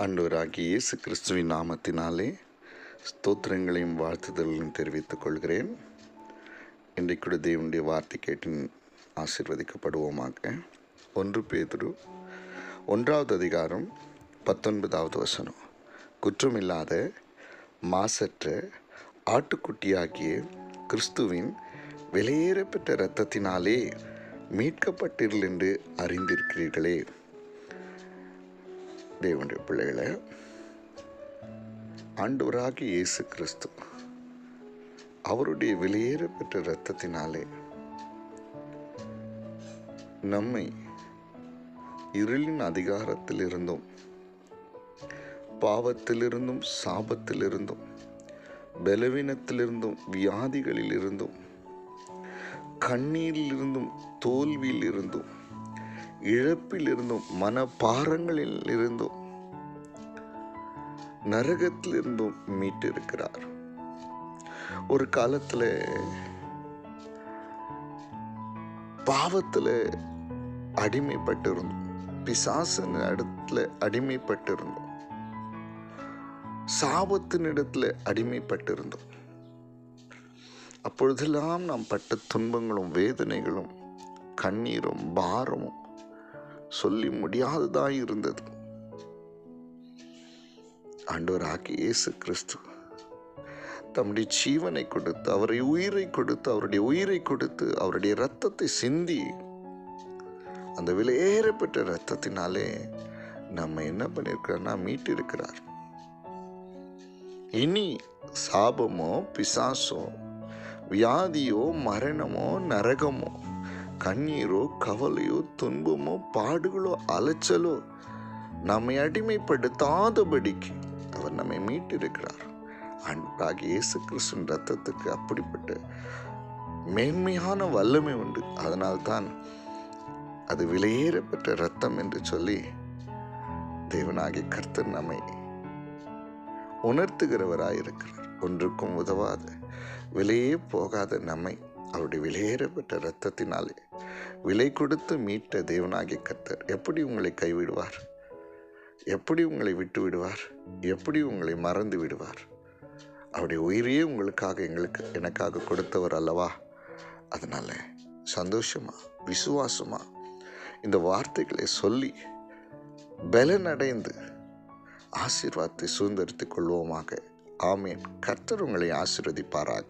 ஆண்டவராகிய இயேசு கிறிஸ்துவின் நாமத்தினாலே ஸ்தோத்திரங்களையும் வாழ்த்துதல்களையும் தெரிவித்துக் கொள்கிறேன். இன்றைக்குள்ள தேவனுடைய வார்த்தை கேட்டின் ஆசிர்வதிக்கப்படுவோமாக. ஒன்று பேதுரு ஒன்றாவது அதிகாரம் பத்தொன்பதாவது வசனம். குற்றமில்லாத மாசற்ற ஆட்டுக்குட்டியாகிய கிறிஸ்துவின் வெளியேறப்பெற்ற இரத்தத்தினாலே மீட்கப்பட்டீர்கள் என்று அறிந்திருக்கிறீர்களே. தேவனுடைய பிள்ளைகளை ஆண்டவராகி இயேசு கிறிஸ்து அவருடைய வெளியேற பெற்ற இரத்தத்தினாலே நம்மை இருளின் அதிகாரத்தில் இருந்தும் பாவத்திலிருந்தும் சாபத்திலிருந்தும் பலவீனத்திலிருந்தும் வியாதிகளில் இருந்தும் கண்ணீரிலிருந்தும் தோல்வியில் இருந்தும் இழப்பிலிருந்தும் மனபாரங்களில் இருந்தும் நரகத்திலிருந்தும் மீட்டிருக்கிறார். ஒரு காலத்தில் பாவத்தில் அடிமைப்பட்டிருந்தோம். பிசாசின் இடத்துல அடிமைப்பட்டிருந்தோம். சாபத்தின் இடத்துல அடிமைப்பட்டிருந்தோம். அப்பொழுதெல்லாம் நாம் பட்ட துன்பங்களும் வேதனைகளும் கண்ணீரும் பாரமும் சொல்லி முடியாததாக இருந்தது. ஆண்டவராகிய இயேசு கிறிஸ்து தம்முடைய ஜீவனை கொடுத்து அவருடைய உயிரை கொடுத்து அவருடைய உயிரை கொடுத்து அவருடைய ரத்தத்தை சிந்தி அந்த விலையேறப்பட்ட ரத்தத்தினாலே நம்ம என்ன பண்ணியிருக்கிறோன்னா மீட்டிருக்கிறார். இனி சாபமோ பிசாசோ வியாதியோ மரணமோ நரகமோ கண்ணீரோ கவலையோ துன்பமோ பாடுகளோ அலைச்சலோ நம்மை அடிமைப்படுத்தாதபடிக்கு அவர் நம்மை மீட்டிருக்கிறார். அன்றாக இயேசு கிறிஸ்துவின் ரத்தத்துக்கு அப்படிப்பட்ட மேன்மையான வல்லமை உண்டு. அதனால்தான் அது விலையேறப்பட்ட ரத்தம் என்று சொல்லி தேவனாகி கர்த்தர் நம்மை உணர்த்துகிறவராயிருக்கிறார். ஒன்றுக்கும் உதவாத விலையே போகாத நம்மை அவருடைய விலையேறப்பட்ட இரத்தத்தினாலே விலை கொடுத்து மீட்ட தேவனாகிய கர்த்தர் எப்படி உங்களை கைவிடுவார்? எப்படி உங்களை விட்டு விடுவார்? எப்படி உங்களை மறந்து விடுவார்? அவருடைய உயிரையே உங்களுக்காக எங்களுக்கு எனக்காக கொடுத்தவர் அல்லவா? அதனால் சந்தோஷமா விசுவாசமாக இந்த வார்த்தைகளை சொல்லி பலனடைந்து ஆசீர்வாதத்தை சுதந்திரித்துக் கொள்வோமாக. ஆமேன். கர்த்தர் உங்களை ஆசீர்வதிப்பாராக.